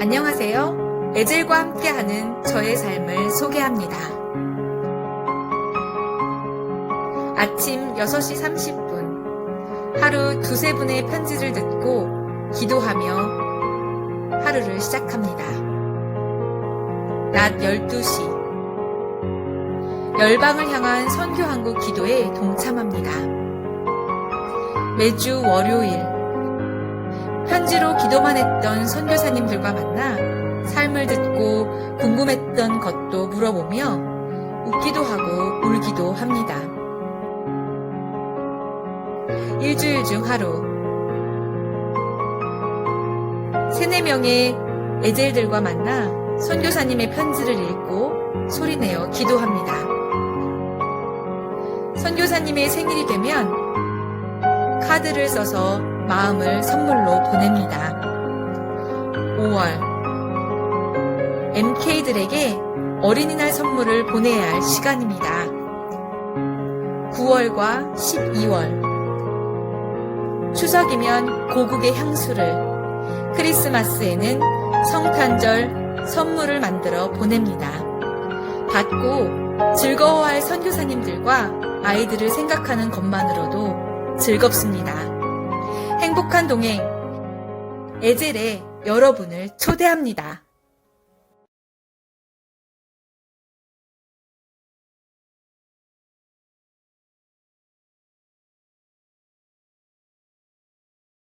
안녕하세요. 에젤과 함께하는 저의 삶을 소개합니다. 아침 6시 30분. 하루 두세 분의 편지를 듣고 기도하며 하루를 시작합니다. 낮 12시. 열방을 향한 선교 한국 기도에 동참합니다. 매주 월요일. 편지로 기도만 했던 선교사님들과 만나 삶을 듣고 궁금했던 것도 물어보며 웃기도 하고 울기도 합니다. 일주일 중 하루. 세네 명의 에젤들과 만나 선교사님의 편지를 읽고 소리내어 기도합니다. 선교사님의 생일이 되면 카드를 써서 마음을 선물로 보냅니다. 5월 MK들에게 어린이날 선물을 보내야 할 시간입니다. 9월과 12월 추석이면 고국의 향수를 크리스마스에는 성탄절 선물을 만들어 보냅니다. 받고 즐거워할 선교사님들과 아이들을 생각하는 것만으로도 즐겁습니다. 행복한 동행 에젤에 여러분을 초대합니다.